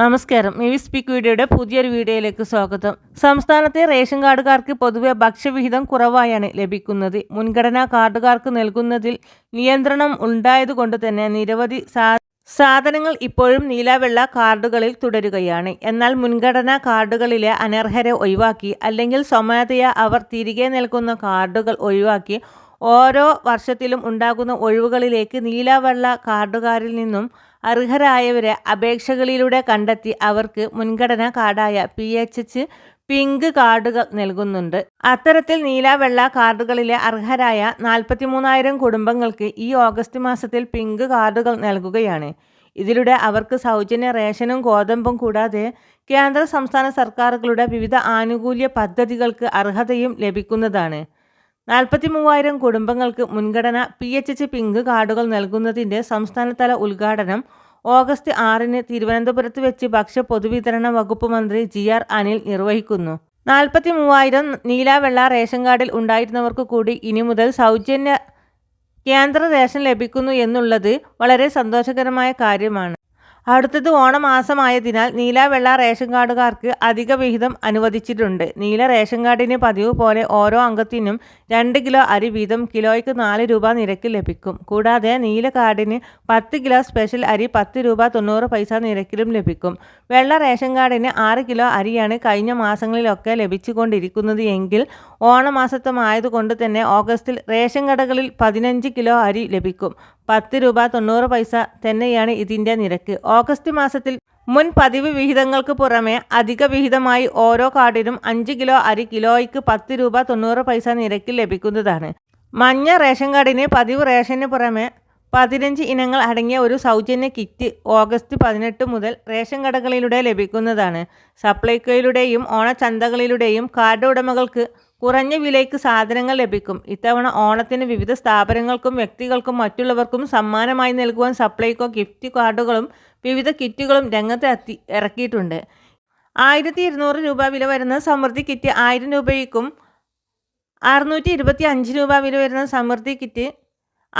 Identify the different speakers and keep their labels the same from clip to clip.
Speaker 1: നമസ്കാരം. V speak വീഡിയോയുടെ പുതിയൊരു വീഡിയോയിലേക്ക് സ്വാഗതം. സംസ്ഥാനത്തെ റേഷൻ കാർഡുകാർക്ക് പൊതുവെ ഭക്ഷ്യവിഹിതം കുറവായാണ് ലഭിക്കുന്നത്. മുൻഗണനാ കാർഡുകാർക്ക് നൽകുന്നതിൽ നിയന്ത്രണം ഉണ്ടായതുകൊണ്ട് തന്നെ നിരവധി സാധനങ്ങൾ ഇപ്പോഴും നീലവെള്ള കാർഡുകളിൽ തുടരുകയാണ്. എന്നാൽ മുൻഗണനാ കാർഡുകളിലെ അനർഹരെ ഒഴിവാക്കി അല്ലെങ്കിൽ സ്വമേധയാ അവർ തിരികെ നൽകുന്ന കാർഡുകൾ ഒഴിവാക്കി ഓരോ വർഷത്തിലും ഉണ്ടാകുന്ന ഒഴിവുകളിലേക്ക് നീലവെള്ള കാർഡുകാരിൽ നിന്നും അർഹരായവരെ അപേക്ഷകളിലൂടെ കണ്ടെത്തി അവർക്ക് മുൻഗണനാ കാർഡായ പി എച്ച് എച്ച് പിങ്ക് കാർഡുകൾ നൽകുന്നുണ്ട്. അത്തരത്തിൽ നീല വെള്ള കാർഡുകളിലെ അർഹരായ നാൽപ്പത്തി മൂന്നായിരം കുടുംബങ്ങൾക്ക് ഈ ഓഗസ്റ്റ് മാസത്തിൽ പിങ്ക് കാർഡുകൾ നൽകുകയാണ്. ഇതിലൂടെ അവർക്ക് സൗജന്യ റേഷനും ഗോതമ്പും കൂടാതെ കേന്ദ്ര സംസ്ഥാന സർക്കാരുകളുടെ വിവിധ ആനുകൂല്യ പദ്ധതികൾക്ക് അർഹതയും ലഭിക്കുന്നതാണ്. നാൽപ്പത്തി മൂവായിരം കുടുംബങ്ങൾക്ക് മുൻഗണന പി എച്ച് എച്ച് പിങ്ക് കാർഡുകൾ നൽകുന്നതിന്റെ സംസ്ഥാനതല ഉദ്ഘാടനം ഓഗസ്റ്റ് ആറിന് തിരുവനന്തപുരത്ത് വെച്ച് ഭക്ഷ്യ പൊതുവിതരണ വകുപ്പ് മന്ത്രി ജി ആർ അനിൽ നിർവഹിക്കുന്നു. നാൽപ്പത്തി മൂവായിരം നീലാവെള്ള റേഷൻ കാർഡിൽ ഉണ്ടായിരുന്നവർക്ക് കൂടി ഇനി മുതൽ സൗജന്യ കേന്ദ്ര റേഷൻ ലഭിക്കുന്നു എന്നുള്ളത് വളരെ സന്തോഷകരമായ കാര്യമാണ്. അടുത്തത് ഓണമാസമായതിനാൽ നീല വെള്ള റേഷൻ കാർഡുകാർക്ക് അധിക വിഹിതം അനുവദിച്ചിട്ടുണ്ട്. നീല റേഷൻ കാർഡിന് പതിവ് പോലെ ഓരോ അംഗത്തിനും രണ്ട് കിലോ അരി വീതം കിലോയ്ക്ക് നാല് രൂപ നിരക്കിൽ ലഭിക്കും. കൂടാതെ നീല കാർഡിന് പത്ത് കിലോ സ്പെഷ്യൽ അരി പത്ത് രൂപ തൊണ്ണൂറ് പൈസ നിരക്കിലും ലഭിക്കും. വെള്ള റേഷൻ കാർഡിന് ആറ് കിലോ അരിയാണ് കഴിഞ്ഞ മാസങ്ങളിലൊക്കെ ലഭിച്ചുകൊണ്ടിരിക്കുന്നത് എങ്കിൽ ഓണമാസത്തമായതുകൊണ്ട് തന്നെ ഓഗസ്റ്റിൽ റേഷൻ കടകളിൽ പതിനഞ്ച് കിലോ അരി ലഭിക്കും. പത്ത് രൂപ തൊണ്ണൂറ് പൈസ തന്നെയാണ് ഇതിന്റെ നിരക്ക്. ഓഗസ്റ്റ് മാസത്തിൽ മുൻ പതിവ് വിഹിതങ്ങൾക്ക് പുറമെ അധിക വിഹിതമായി ഓരോ കാർഡിനും അഞ്ച് കിലോ അരി കിലോയ്ക്ക് പത്ത് രൂപ തൊണ്ണൂറ് പൈസ നിരക്കിൽ ലഭിക്കുന്നതാണ്. മഞ്ഞ റേഷൻ കാർഡിന് പതിവ് റേഷന് പുറമെ പതിനഞ്ച് ഇനങ്ങൾ അടങ്ങിയ ഒരു സൗജന്യ കിറ്റ് ഓഗസ്റ്റ് പതിനെട്ട് മുതൽ റേഷൻ കടകളിലൂടെ ലഭിക്കുന്നതാണ്. സപ്ലൈകോയിലൂടെയും ഓണച്ചന്തകളിലൂടെയും കാർഡ് ഉടമകൾക്ക് കുറഞ്ഞ വിലയ്ക്ക് സാധനങ്ങൾ ലഭിക്കും. ഇത്തവണ ഓണത്തിന് വിവിധ സ്ഥാപനങ്ങൾക്കും വ്യക്തികൾക്കും മറ്റുള്ളവർക്കും സമ്മാനമായി നൽകുവാൻ സപ്ലൈകോ ഗിഫ്റ്റ് കാർഡുകളും വിവിധ കിറ്റുകളും രംഗത്ത് എത്തി ഇറക്കിയിട്ടുണ്ട്. ആയിരത്തി ഇരുന്നൂറ് രൂപ വില വരുന്ന സമൃദ്ധി കിറ്റ് ആയിരം രൂപയ്ക്കും അറുന്നൂറ്റി ഇരുപത്തി അഞ്ച് രൂപ വില വരുന്ന സമൃദ്ധി കിറ്റ്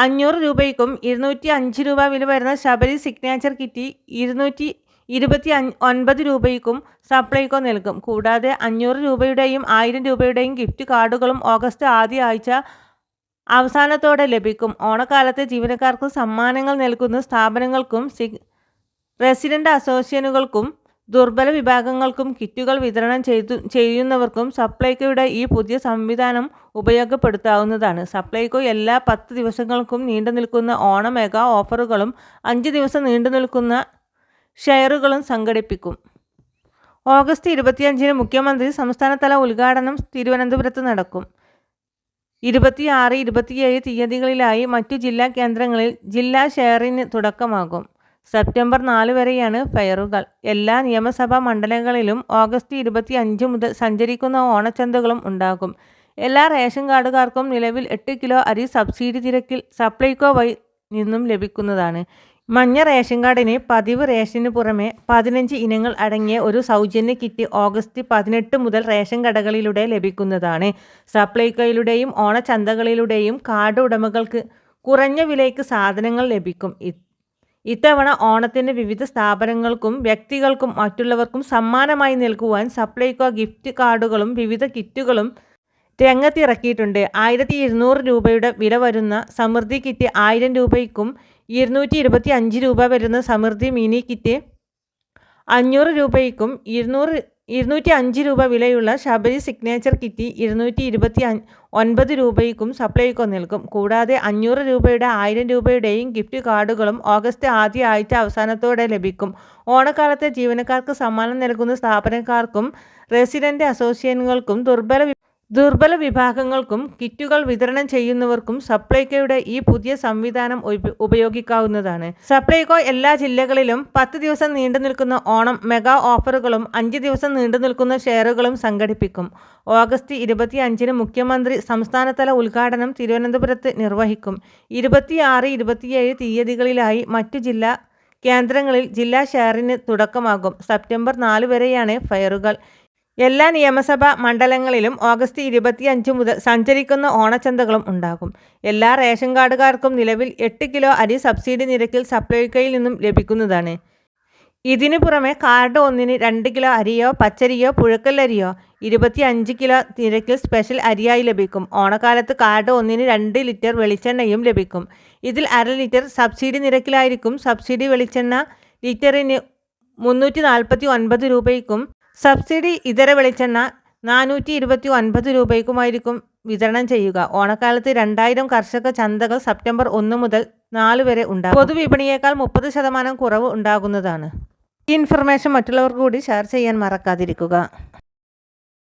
Speaker 1: അഞ്ഞൂറ് രൂപയ്ക്കും ഇരുന്നൂറ്റി അഞ്ച് രൂപ വില വരുന്ന ശബരി സിഗ്നേച്ചർ കിറ്റ് ഇരുന്നൂറ്റി ഇരുപത്തി ഒൻപത് രൂപയ്ക്കും സപ്ലൈകോ നൽകും. കൂടാതെ അഞ്ഞൂറ് രൂപയുടെയും ആയിരം രൂപയുടെയും ഗിഫ്റ്റ് കാർഡുകളും ഓഗസ്റ്റ് ആദ്യ ആഴ്ച അവസാനത്തോടെ ലഭിക്കും. ഓണക്കാലത്തെ ജീവനക്കാർക്ക് സമ്മാനങ്ങൾ നൽകുന്ന സ്ഥാപനങ്ങൾക്കും റെസിഡന്റ് അസോസിയേഷനുകൾക്കും ദുർബല വിഭാഗങ്ങൾക്കും കിറ്റുകൾ വിതരണം ചെയ്തു ചെയ്യുന്നവർക്കും സപ്ലൈകോയുടെ ഈ പുതിയ സംവിധാനം ഉപയോഗപ്പെടുത്താവുന്നതാണ്. സപ്ലൈകോ എല്ലാ പത്ത് ദിവസങ്ങൾക്കും നീണ്ടു നിൽക്കുന്ന ഓണ മെഗാ ഓഫറുകളും അഞ്ച് ദിവസം നീണ്ടു നിൽക്കുന്ന ഷെയറുകളും സംഘടിപ്പിക്കും. ഓഗസ്റ്റ് ഇരുപത്തിയഞ്ചിന് മുഖ്യമന്ത്രി സംസ്ഥാനതല ഉദ്ഘാടനം തിരുവനന്തപുരത്ത് നടക്കും. ഇരുപത്തിയാറ് ഇരുപത്തിയേഴ് തീയതികളിലായി മറ്റു ജില്ലാ കേന്ദ്രങ്ങളിൽ ജില്ലാ ഷെയറിന് തുടക്കമാകും. സെപ്റ്റംബർ നാല് വരെയാണ് ഫെയറുകൾ. എല്ലാ നിയമസഭാ മണ്ഡലങ്ങളിലും ഓഗസ്റ്റ് ഇരുപത്തി അഞ്ച് മുതൽ സഞ്ചരിക്കുന്ന ഓണച്ചന്തകളും ഉണ്ടാകും. എല്ലാ റേഷൻ കാർഡുകാർക്കും നിലവിൽ എട്ട് കിലോ അരി സബ്സിഡി നിരക്കിൽ സപ്ലൈകോ വഴി നിന്നും ലഭിക്കുന്നതാണ്. മഞ്ഞ റേഷൻ കാർഡിന് പതിവ് റേഷന് പുറമെ പതിനഞ്ച് ഇനങ്ങൾ അടങ്ങിയ ഒരു സൗജന്യ കിറ്റ് ഓഗസ്റ്റ് പതിനെട്ട് മുതൽ റേഷൻ കടകളിലൂടെ ലഭിക്കുന്നതാണ്. സപ്ലൈകോയിലൂടെയും ഓണച്ചന്തകളിലൂടെയും കാർഡ് ഉടമകൾക്ക് കുറഞ്ഞ വിലയ്ക്ക് സാധനങ്ങൾ ലഭിക്കും. ഇത്തവണ ഓണത്തിന് വിവിധ സ്ഥാപനങ്ങൾക്കും വ്യക്തികൾക്കും മറ്റുള്ളവർക്കും സമ്മാനമായി നൽകുവാൻ സപ്ലൈകോ ഗിഫ്റ്റ് കാർഡുകളും വിവിധ കിറ്റുകളും രംഗത്തിറക്കിയിട്ടുണ്ട്. ആയിരത്തി ഇരുന്നൂറ് രൂപയുടെ വില വരുന്ന സമൃദ്ധി കിറ്റ് ആയിരം രൂപയ്ക്കും ഇരുന്നൂറ്റി ഇരുപത്തി അഞ്ച് രൂപ വരുന്ന സമൃദ്ധി മിനി കിറ്റ് അഞ്ഞൂറ് രൂപയ്ക്കും ഇരുന്നൂറ് ഇരുന്നൂറ്റി അഞ്ച് രൂപ വിലയുള്ള ശബരി സിഗ്നേച്ചർ കിറ്റ് ഇരുന്നൂറ്റി ഇരുപത്തി ഒൻപത് രൂപയ്ക്കും സപ്ലൈക്കോ നൽകും കൂടാതെ അഞ്ഞൂറ് രൂപയുടെ ആയിരം രൂപയുടെയും ഗിഫ്റ്റ് കാർഡുകളും ഓഗസ്റ്റ് ആദ്യ ആഴ്ച അവസാനത്തോടെ ലഭിക്കും. ഓണക്കാലത്തെ ജീവനക്കാർക്ക് സമ്മാനം നൽകുന്ന സ്ഥാപനക്കാർക്കും റെസിഡന്റ് അസോസിയേഷനുകൾക്കും ദുർബല ദുർബല വിഭാഗങ്ങൾക്കും കിറ്റുകൾ വിതരണം ചെയ്യുന്നവർക്കും സപ്ലൈകോയുടെ ഈ പുതിയ സംവിധാനം ഉപയോഗിക്കാവുന്നതാണ്. സപ്ലൈകോ എല്ലാ ജില്ലകളിലും പത്ത് ദിവസം നീണ്ടു നിൽക്കുന്ന ഓണം മെഗാ ഓഫറുകളും അഞ്ച് ദിവസം നീണ്ടു നിൽക്കുന്ന ഷെയറുകളും സംഘടിപ്പിക്കും. ഓഗസ്റ്റ് ഇരുപത്തി അഞ്ചിന് മുഖ്യമന്ത്രി സംസ്ഥാനതല ഉദ്ഘാടനം തിരുവനന്തപുരത്ത് നിർവഹിക്കും. ഇരുപത്തിയാറ് ഇരുപത്തിയേഴ് തീയതികളിലായി മറ്റു ജില്ലാ കേന്ദ്രങ്ങളിൽ ജില്ലാ ഷെയറിന് തുടക്കമാകും. സെപ്റ്റംബർ നാല് വരെയാണ് ഫെയറുകൾ. എല്ലാ നിയമസഭാ മണ്ഡലങ്ങളിലും ഓഗസ്റ്റ് ഇരുപത്തിയഞ്ച് മുതൽ സഞ്ചരിക്കുന്ന ഓണച്ചന്തകളും ഉണ്ടാകും. എല്ലാ റേഷൻ കാർഡുകാർക്കും നിലവിൽ എട്ട് കിലോ അരി സബ്സിഡി നിരക്കിൽ സപ്ലൈകോയിൽ നിന്നും ലഭിക്കുന്നതാണ്. ഇതിനു പുറമെ കാർഡ് ഒന്നിന് രണ്ട് കിലോ അരിയോ പച്ചരിയോ പുഴക്കല്ലരിയോ ഇരുപത്തി അഞ്ച് കിലോ നിരക്കിൽ സ്പെഷ്യൽ അരിയായി ലഭിക്കും. ഓണക്കാലത്ത് കാർഡ് ഒന്നിന് രണ്ട് ലിറ്റർ വെളിച്ചെണ്ണയും ലഭിക്കും. ഇതിൽ അര ലിറ്റർ സബ്സിഡി നിരക്കിലായിരിക്കും. സബ്സിഡി വെളിച്ചെണ്ണ ലിറ്ററിന് മുന്നൂറ്റി നാൽപ്പത്തി ഒൻപത് രൂപയ്ക്കും സബ്സിഡി ഇതര വെളിച്ചെണ്ണ നാനൂറ്റി ഇരുപത്തി ഒൻപത് രൂപയ്ക്കുമായിരിക്കും വിതരണം ചെയ്യുക. ഓണക്കാലത്ത് രണ്ടായിരം കർഷക ചന്തകൾ സെപ്റ്റംബർ ഒന്ന് മുതൽ നാല് വരെ ഉണ്ടാകും. പൊതുവിപണിയേക്കാൾ മുപ്പത് ശതമാനം കുറവ് ഉണ്ടാകുന്നതാണ്. ഈ ഇൻഫർമേഷൻ മറ്റുള്ളവർക്ക് കൂടി ഷെയർ ചെയ്യാൻ മറക്കാതിരിക്കുക.